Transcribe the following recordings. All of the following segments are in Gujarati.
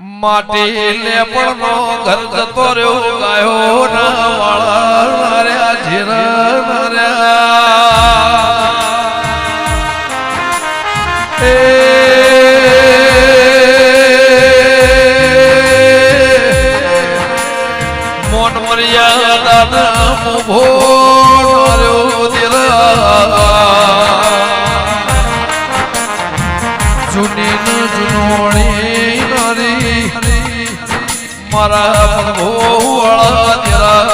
માટી લેપણ નો ગંધ તો રહ્યો ગાયો ના વાળા નર્યા જીરા નર્યા એ મોન મર્યાદા દાદા મુભો મારા વાળા તેરા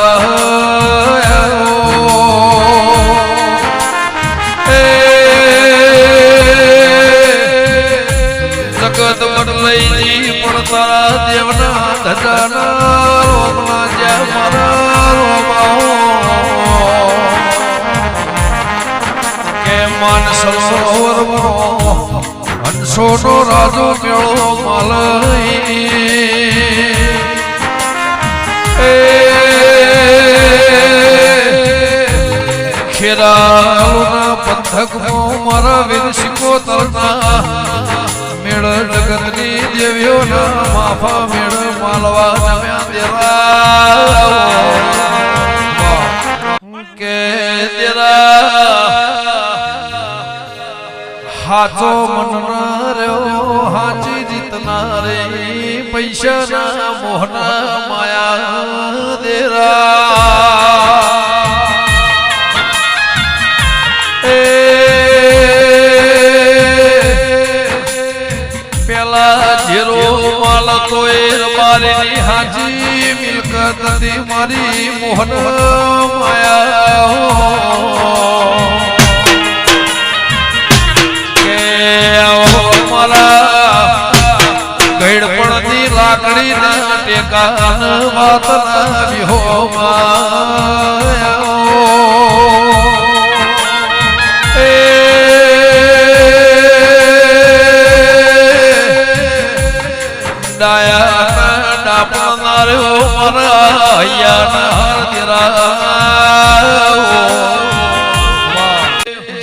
જગત બદલાઈ પણ તારા દેવના ધજાના રોમના જ્યાં મારા રોમાઓ કે મન સરોવર હંસોનો રાજો કેળો માલઈ ખેરાલુના પંથકમાં મારા વીર સિંગો તરતા મેળ જગતની દેવીઓના માફા મેળ માલવા નમ્યા દેરા કે દેરા હાચો મનના રહ્યો, હાચી જીતના રે, પૈસાના મોહના માયા. તો એ મારી હાજી મિલકત હતી મારી મોહન માયા કે મારા ગઈડપણની લાકડી ના ટેકાન વાત ના વિહો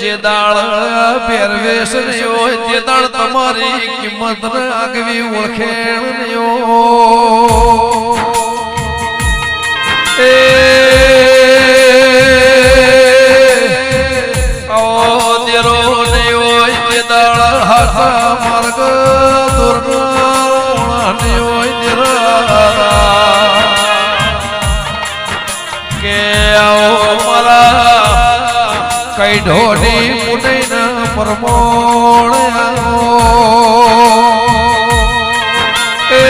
જે દાળ પહેરવેશ હોય દાળ તમારી કિંમત આગવી ઓળખેણ ઓ દેરો નહીં હોય દાળ હાથા કે આવો મારા કઈ ઢોડી મુનઈ પરમોણ એ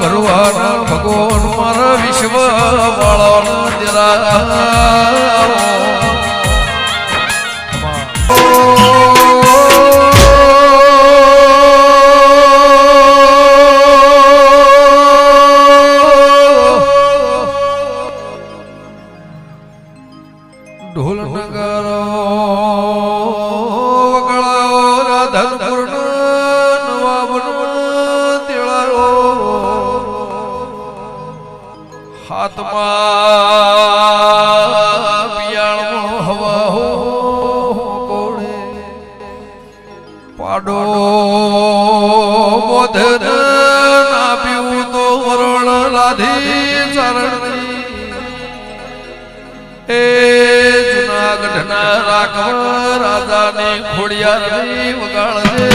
ભરવાના ભગવાન મારા વિશ્વ વાળાના દિરા ઢોલ નગારો વગળાઓ રાધનપુર નવાબન તેળારો હાથમાં પિયાળનો હવા હો કોળે પાડો બોધન ના પીવું તો વરણ લાધી ચરણની એ રાઘવ રાજાને ખોડિયારની વગાડે